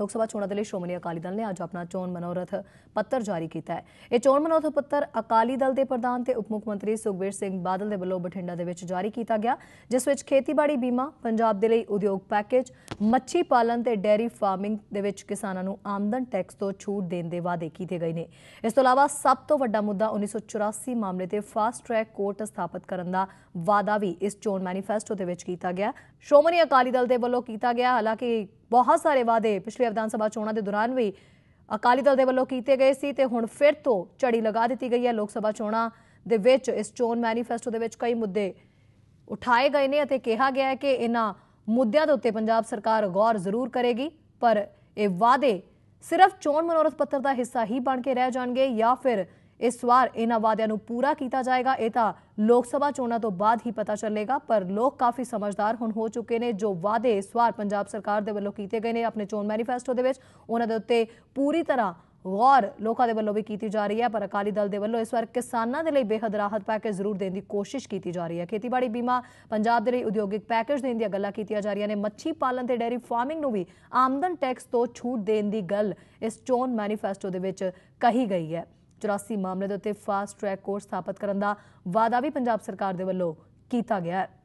ਲੋਕ ਸਭਾ ਚੋਣਾਂ ਦੇ ਲਈ ਸ਼੍ਰੋਮਣੀ ਅਕਾਲੀ ਦਲ ਨੇ ਅੱਜ ਆਪਣਾ ਚੋਣ ਮਨੋਰਥ ਪੱਤਰ ਜਾਰੀ ਕੀਤਾ ਹੈ। ਇਹ ਚੋਣ ਮਨੋਰਥ ਪੱਤਰ ਅਕਾਲੀ ਦਲ ਦੇ ਪ੍ਰਧਾਨ ਤੇ ਉਪ ਮੁੱਖ ਮੰਤਰੀ ਸੁਖਬੀਰ ਸਿੰਘ ਬਾਦਲ ਦੇ ਵੱਲੋਂ ਬਠਿੰਡਾ ਦੇ ਵਿੱਚ ਜਾਰੀ ਕੀਤਾ ਗਿਆ, ਜਿਸ ਵਿੱਚ ਖੇਤੀਬਾੜੀ ਬੀਮਾ, ਪੰਜਾਬ ਦੇ ਲਈ ਉਦਯੋਗ ਪੈਕੇਜ, ਮੱਛੀ ਪਾਲਣ ਤੇ ਡੈਰੀ ਫਾਰਮਿੰਗ ਦੇ ਵਿੱਚ ਕਿਸਾਨਾਂ ਨੂੰ ਆਮਦਨ ਟੈਕਸ ਤੋਂ ਛੂਟ ਦੇਣ ਦੇ ਵਾਅਦੇ ਕੀਤੇ ਗਏ ਨੇ। ਇਸ ਤੋਂ ਇਲਾਵਾ ਸਭ ਤੋਂ ਵੱਡਾ ਮੁੱਦਾ 1984 ਮਾਮਲੇ ਤੇ ਫਾਸਟ ਟਰੈਕ ਕੋਰਟ ਸਥਾਪਿਤ ਕਰਨ ਦਾ ਵਾਅਦਾ ਵੀ ਇਸ ਚੋਣ ਮੈਨੀਫੈਸਟੋ ਦੇ ਵਿੱਚ ਕੀਤਾ ਗਿਆ। ਸ਼੍ਰੋਮਣੀ ਅਕਾਲੀ ਦਲ ਦੇ ਵੱਲੋਂ ਕੀਤਾ ਗਿਆ, ਹਾਲਾਂਕਿ ਬਹੁਤ ਸਾਰੇ ਵਾਅਦੇ ਪਿਛਲੇ ਵਿਧਾਨ ਸਭਾ ਚੋਣਾਂ ਦੇ ਦੌਰਾਨ ਵੀ ਅਕਾਲੀ ਦਲ ਦੇ ਵੱਲੋਂ ਕੀਤੇ ਗਏ ਸੀ ਤੇ ਹੁਣ ਫਿਰ ਤੋਂ ਝੜੀ ਲਗਾ ਦਿੱਤੀ ਗਈ ਹੈ ਲੋਕ ਸਭਾ ਚੋਣਾਂ ਦੇ ਵਿੱਚ। ਇਸ ਚੋਣ ਮੈਨੀਫੈਸਟੋ ਦੇ ਵਿੱਚ ਕਈ ਮੁੱਦੇ ਉਠਾਏ ਗਏ ਨੇ ਅਤੇ ਕਿਹਾ ਗਿਆ ਹੈ ਕਿ ਇਹਨਾਂ ਮੁੱਦਿਆਂ ਦੇ ਉੱਤੇ ਪੰਜਾਬ ਸਰਕਾਰ ਗੌਰ ਜ਼ਰੂਰ ਕਰੇਗੀ, ਪਰ ਇਹ ਵਾਅਦੇ ਸਿਰਫ ਚੋਣ ਮਨੋਰਥ ਪੱਤਰ ਦਾ ਹਿੱਸਾ ਹੀ ਬਣ ਕੇ ਰਹਿ ਜਾਣਗੇ ਜਾਂ ਫਿਰ ਇਸ ਵਾਰ ਇਹਨਾਂ ਵਾਅਦਿਆਂ ਨੂੰ ਪੂਰਾ ਕੀਤਾ ਜਾਏਗਾ। ਇਹ ਤਾਂ ਲੋਕ ਸਭਾ ਚੋਣਾਂ ਤੋਂ ਬਾਅਦ ਹੀ ਪਤਾ ਚੱਲੇਗਾ, ਪਰ ਲੋਕ ਕਾਫੀ ਸਮਝਦਾਰ ਹੁਣ ਹੋ ਚੁੱਕੇ ਨੇ, ਜੋ ਵਾਅਦੇ ਇਸ ਵਾਰ ਪੰਜਾਬ ਸਰਕਾਰ ਦੇ ਵੱਲੋਂ ਕੀਤੇ ਗਏ ਨੇ ਆਪਣੇ ਚੋਣ ਮੈਨੀਫੈਸਟੋ ਦੇ ਵਿੱਚ। ਉਹਨਾਂ ਦੇ ਉੱਤੇ ਪੂਰੀ ਤਰ੍ਹਾਂ ਗੌਰ ਲੋਕਾਂ ਦੇ ਵੱਲੋਂ ਵੀ ਕੀਤੀ ਜਾ ਰਹੀ ਹੈ, ਪਰ ਅਕਾਲੀ ਦਲ ਦੇ ਵੱਲੋਂ ਇਸ ਵਾਰ ਕਿਸਾਨਾਂ ਦੇ ਲਈ ਬੇਹੱਦ ਰਾਹਤ ਪੈਕੇਜ ਜ਼ਰੂਰ ਦੇਣ ਦੀ ਕੋਸ਼ਿਸ਼ ਕੀਤੀ ਜਾ ਰਹੀ ਹੈ। ਖੇਤੀਬਾੜੀ ਬੀਮਾ ਪੰਜਾਬ ਦੇ ਲਈ ਉਦਯੋਗਿਕ ਪੈਕੇਜ ਦੇਣ ਦੀਆਂ ਗੱਲਾਂ ਕੀਤੀਆਂ ਜਾ ਰਹੀਆਂ ਨੇ। ਮੱਛੀ ਪਾਲਣ ਤੇ ਡੈਰੀ ਫਾਰਮਿੰਗ ਨੂੰ ਵੀ ਆਮਦਨ ਟੈਕਸ ਤੋਂ ਛੂਟ ਦੇਣ ਦੀ ਗੱਲ ਇਸ ਚੋਣ ਮੈਨੀਫੈਸਟੋ ਦੇ ਵਿੱਚ ਕਹੀ ਗਈ ਹੈ। 84 ਮਾਮਲੇ ਦੇ ਉੱਤੇ ਫਾਸਟ ਟਰੈਕ ਕੋਰਟ ਸਥਾਪਿਤ ਕਰਨ ਦਾ ਵਾਅਦਾ ਵੀ ਪੰਜਾਬ ਸਰਕਾਰ ਦੇ ਵੱਲੋਂ ਕੀਤਾ ਗਿਆ ਹੈ।